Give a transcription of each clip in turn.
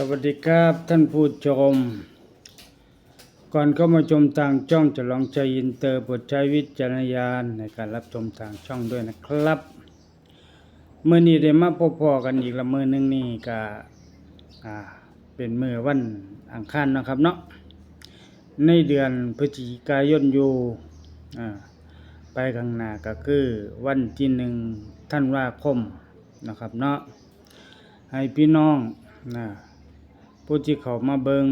สวัสดีครับท่านผู้ชม ก่อนเข้ามาชมทางช่องจะลองใจอินเตอร์โปรดใช้วิจารณญาณในการรับชมทางช่องด้วยนะครับเมื่อนี้ได้มาพบพอกันอีกละมือหนึงนี่ก็อ่าเป็นมือวันอังคารนะครับเนาะในเดือนพฤศจิกายนอยู่อ่าไปข้างหน้าก็คือวันที่หนึ่งท่านว่าคมนะครับเนาะให้พี่น้องนะ ผู้ที่เขามาเบิง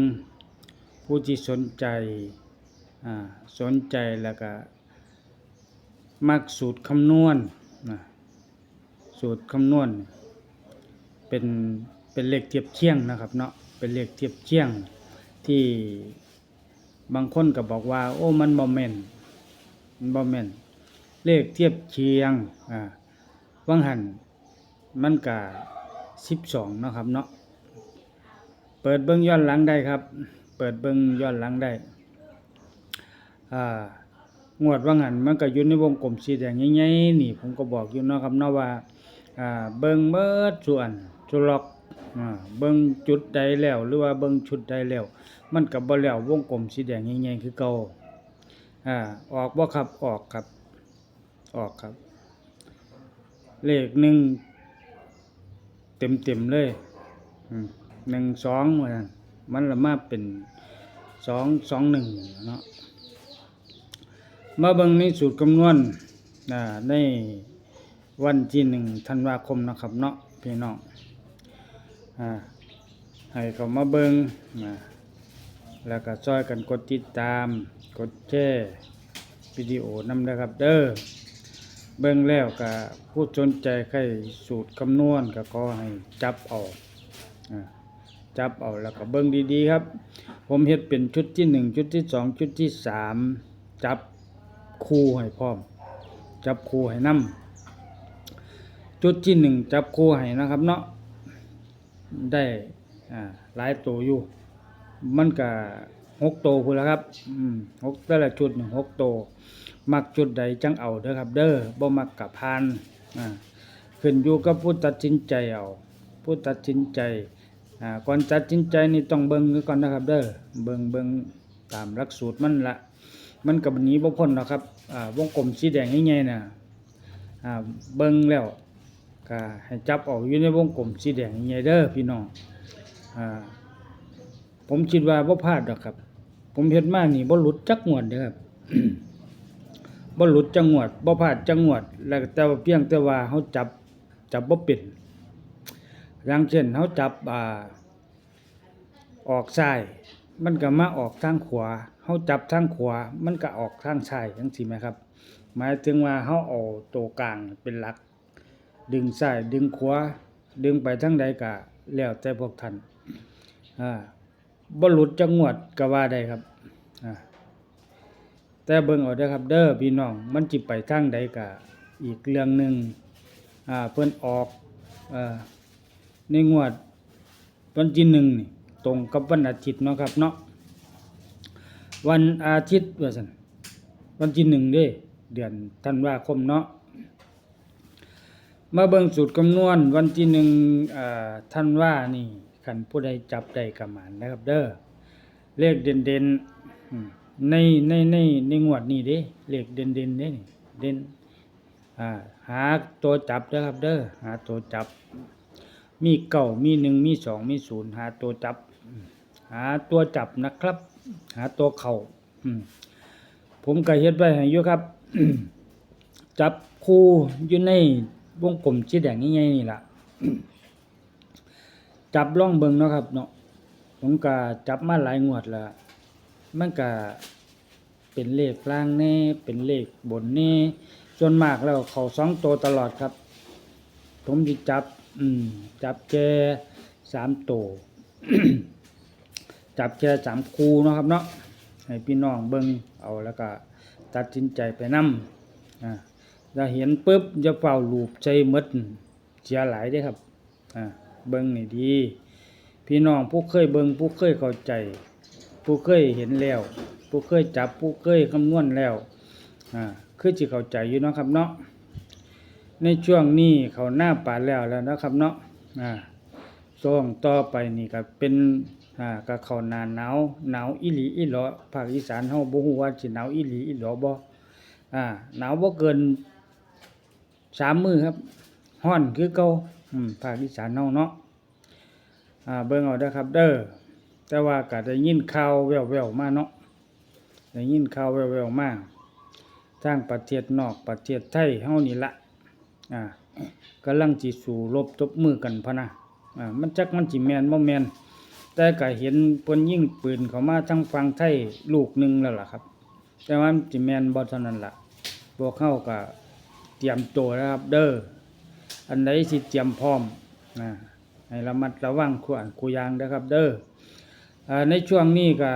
ผู้ที่สนใจอ่าสนใจแล้วก็ มักสูตรคำนวณนะสูตรคำนวณ เป็นเป็นเลขเทียบเคียงนะครับเนาะเป็นเลขเทียบเคียงที่บางคนก็บอกว่า โอ้มันบ่แม่นมันบ่แม่นเลขเทียบเคียงอ่าวังหันมันก็สิบสองนะครับเนาะ ปิดเบิ้องย้อนหลังได้ครับ เปิดเบิ้องย้อนหลังได้งวดว่างหันมันก็อยู่ในวงกลมสีแดงใหญ่ๆนี่ผมก็บอกอยู่เนาะครับเนาะว่าเบิ้งเบิดส่วนจุลอกเบิ้งจุดใดแล้วหรือว่าเบิ้งชุดใดแล้ว มันก็บ่แล้ววงกลมสีแดงใหญ่ๆคือเก่าออกบ่ครับออกครับออกครับ เลขหนึ่งเต็มเต็มๆเลย อืม หนึ่งสองว่าซั่นมันละมาเป็นสองสองหนึ่งเนาะมาเบิ่งในสูตรคำนวณอ่าในวันที่หนึ่งธันวาคมนะครับเนาะพี่น้องอ่าให้เขามาเบิ่งนะแล้วก็ช่วยกันกดติดตาม กดแชร์วิดีโอนำนะครับเด้อเบิ่งแล้วก็ผู้สนใจใครสูตรคำนวณก็ขอให้จับเอาอ่า จับเอาแล้วก็เบิ่งดีๆครับ ผมเฮ็ดเป็นชุดที่หนึ่งชุดที่สองชุดที่สามจับคู่ให้พร้อม จับคู่ให้นํจุดที่หนึ่งจับคู่ให้นะครับเนาะได้อ่าหลายตัวอยู่ มันก็หกตัวพุ่นละครับหกแต่ละชุดหนึ่งหกตัวมักจุดใดจังเอาเด้อครับ เด้อบ่มักกับพานอ่าขึ้นอยู่กับผู้ตัดสินใจเอาผู้ตัดสินใจ อ่าก่อนตัดสินใจนี่ต้องเบิ่งก่อนนะครับ เด้อเบิ่งเบิ่งตามหลักสูตรมันละมันก็บ่หนีบ่พ้นหรอกครับอ่าวงกลมสีแดงใหญ่ๆน่ะอ่าเบิ่งแล้วก็ให้จับเอาอยู่ในวงกลมสีแดงใหญ่เด้อพี่น้องอ่าผมคิดว่าบ่พลาดดอกครับ ผมเฮ็ดมานี่บ่หลุดจักงวดเด้อครับบ่หลุดจังหวดบ่พลาดจังหวด แล้วแต่ว่าเพียงแต่ว่าเฮาจับจับบ่เป็น อย่างเช่นเฮาจับอ่าออกซ้ายมันก็มาออกทางขวาเฮาจับทางขวามันก็ออกทางซ้ายจังซี่แหมครับ หมายถึงว่าเฮาเอาตัวกลางเป็นหลัก ดึงซ้ายดึงขวาดึงไปทางใดก็แล้วแต่พวกท่านอ่าบ่หลุดจังหวดก็ว่าได้ครับอ่าแต่เบิ่งเอาเด้อครับ เด้อพี่น้องมันจิไปทางใดก็อีกเรื่องหนึ่งอ่าเพิ่นออกอ่า ในงวดวันที่หนึ่งนี่ตรงกับวันอาทิตย์เนาะครับเนาะวันอาทิตย์ว่าซั่นวันที่หนึ่งเด้เดือนธันวาคมเนาะมาเบิ่งสูตรคำนวณวันที่หนึ่งอ่าธันวานี่คันผู้ใดจับได้ก็หมานนะครับเด้อเลขเด่นๆอืมในในในในงวดนี้เด้เลขเด่นเด่นเด้เด่นอ่าหาตัวจับเด้อครับเด้อหาตัวจับ มีเก้ามีหนึ่งมีสองมีศูนย์หาตัวจับ หาตัวจับนะครับ หาตัวเข่าผมก็เฮ็ดไว้ให้อยู่ครับ จับคู่อยู่ในวงกลมสีแดงใหญ่ๆนี่ล่ะจับล่องเบิงเนาะครับ เนาะผมก็จับมาหลายงวดล้วมันก็เป็นเลขกลางแน่เป็นเลขบนแน่ส่วนมากแล้วเขาสองตัวตลอดครับ ผมจะจับ อืม จับแค่สามโต จับแค่สามคูเนาะครับเนาะให้พี่น้องเบิ่งเอาแล้วก็ตัดสินใจไปนำอ่าถ้าเห็นปุ๊บจะเฝ้าลูบใจมดเสียหลายเด้ครับอ่าเบิ่งนี่ดี พี่น้องผู้เคยเบิ่งผู้เคยเข้าใจ ผู้เคยเห็นแล้ว ผู้เคยจับผู้เคยคำนวณแล้วอ่าคือสิเข้าใจอยู่เนาะครับเนาะ ในช่วงนี้เขาหน้าป่าแล้วแล้วนะครับเนาะอ่าช่วงต่อไปนี่ก็เป็นอ่าก็เข้าหน้าหนาวหนาวอีหลีอีหลอภาคอีสานเฮาบ่ฮู้ว่าสิหนาวอีหลีอีหลอบ่อ่าหนาวบ่เกินสามมื้อครับร้อนคือเก่าอืมภาคอีสานเฮาเนาะอ่าเบิ่งเอาเด้อครับ เด้อแต่ว่าก็ได้ยินข่าวแว่วๆมาเนาะได้ยินข่าวแว่วๆมาทางประเทศนอกประเทศไทยเฮานี่ละ อ่ากำลังสิสู้รบตบมือกันพะนะอ่ามันจักมันสิแมนบ่แมนแต่ก็เห็นเพิ่นยิ่งปืนเข้ามาทางฝั่งไทยลูกหนึ่งแล้วล่ะครับ แต่ว่ามันสิแมนบ่เท่านั้นล่ะพวกเข้าก็เตรียมตัวแล้วครับ เด้ออันใดสิเตรียมพร้อมนะให้ระมัดระวังขวานคูยางเด้อครับ เด้อ่าในช่วงนี้ก็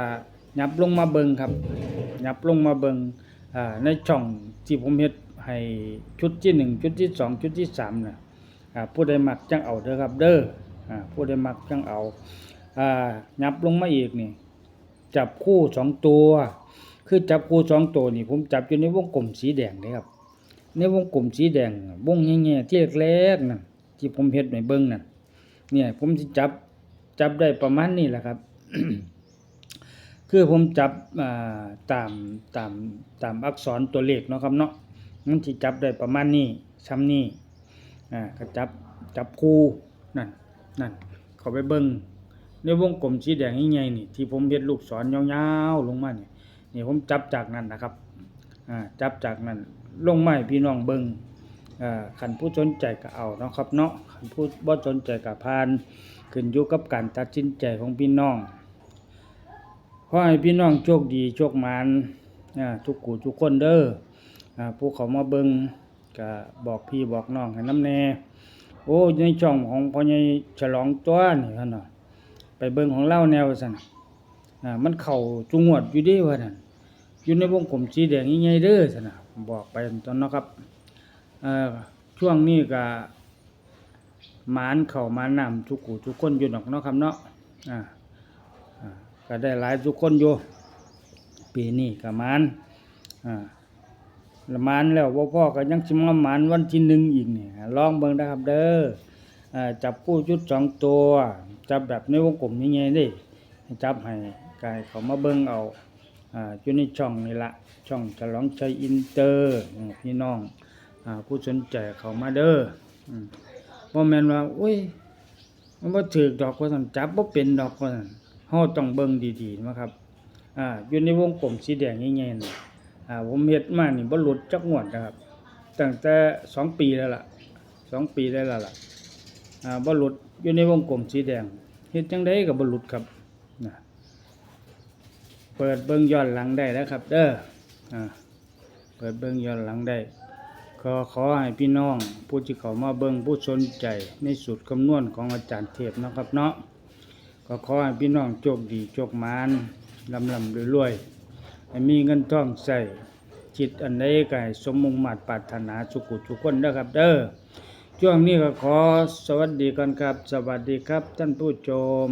ยับลงมาเบิงครับยับลงมาเบิงอ่าในช่องที่ผมเฮ็ด ให้ชุดที่หนึ่งชุดที่สองชุดที่สามนะผู้ใดมักจังเอาเด้อครับเด้อผู้ใดมักจังเอาอยับลงมาอีกนี่ จับคู่สองตัว คือจับคู่สองตัวนี่ผมจับอยู่ในวงกลมสีแดงเลยครับ ในวงกลมสีแดงวงแง่ๆที่แรกๆนั่นที่ผมเฮ็ดให้เบิ่งนั่นเนี่ยผมสิจับจับได้ประมาณนี้แหละครับ คือผมจับตามตามตามอักษรตัวเลขเนาะครับเนาะ มันสิจับได้ประมาณนี้ซ้ำนี้อ่าก็จับจับคู่นั่นนั่นเขาไปเบิ่งในวงกลมสีแดงใหญ่ๆนี่ที่ผมเฮ็ดลูกศรยาวๆลงมาเนี่ยนี่ผมจับจากนั้นนะครับอ่าจับจากนั้นลงมาพี่น้องเบิงอ่าคันผู้สนใจก็เอาเนาะครับเนาะคันผู้บ่สนใจก็ผ่านขึ้นอยู่กับการตัดสินใจของพี่น้องขอให้พี่น้องโชคดีโชคมานอ่าทุกกูทุกคนเด้อ ผู้เขามาเบิงก็บอกพี่บอกน้องให้น้ำแน่โอ้ในช่องของพ่อใหญ่ฉลองตัวนี่ท่านน่ะไปเบิงของเล่าแนวซั่นนะอ่ามันเข้าจุงวดอยู่ดีว่านั่นอยู่ในวงกลมสีแดงใหญ่ๆเด้อซั่นนะบอกไปตอนนะครับช่วงนี้ก็หมานเข้ามานํทุกกูทุกคนอยู่ดอกเนาะครับเนาะอ่าก็ได้หลายทุกคนอยู่ปีนี้ก็หมานอ่า ละมานแล้วบ่พ่อก็ยังสิมาหมานวันที่หนึ่งอีกเนี่ยลองเบิ่งนะครับเด้อจับคู่ชุดสองตัว จับแบบในวงกลมนี่ไงเด้ให้จับให้กายเขามาเบิ่งเอาอยู่ในช่องนี่ละช่องฉลองชัยอินเตอร์พี่น้องอผู้สนใจเขามาเด้ออืมบ่แม่นว่าอุ้ยมันบ่ถูกดอกว่าซั่นจับบ่เป็นดอกว่าซั่นเฮาต้องเบิ่งดีๆนะครับอ่าอยู่ในวงกลมสีแดงใหญ่ๆนี่ อ่าผมเฮ็ดมานี่บ่หลุดจักงวดนะครับ ตั้งแต่สองปีแล้วล่ะสองปีได้แล้วล่ะอ่าบ่หลุดอยู่ในวงกลมสีแดงเฮ็ดจังไดก็บ่หลุดครับนะเปิดเบิ่งย้อนหลังได้แล้วครับ เด้ออ่าเปิดเบิ่งย้อนหลังได้ขอขอให้พี่น้อง ผู้ที่เขามาเบิ่งผู้สนใจในสูตรคำนวณของอาจารย์เทพนะครับเนาะก็ขอให้พี่น้องโชคดีโชคมานลำลำรวยๆ ให้มีเงินทองใส่จิตอันใดก็ให้สมมุ่งมาตรปรารถนาสุขุทุกคนนะครับ เด้อช่วงนี้ก็ขอสวัสดีกันครับ สวัสดีครับท่านผู้ชม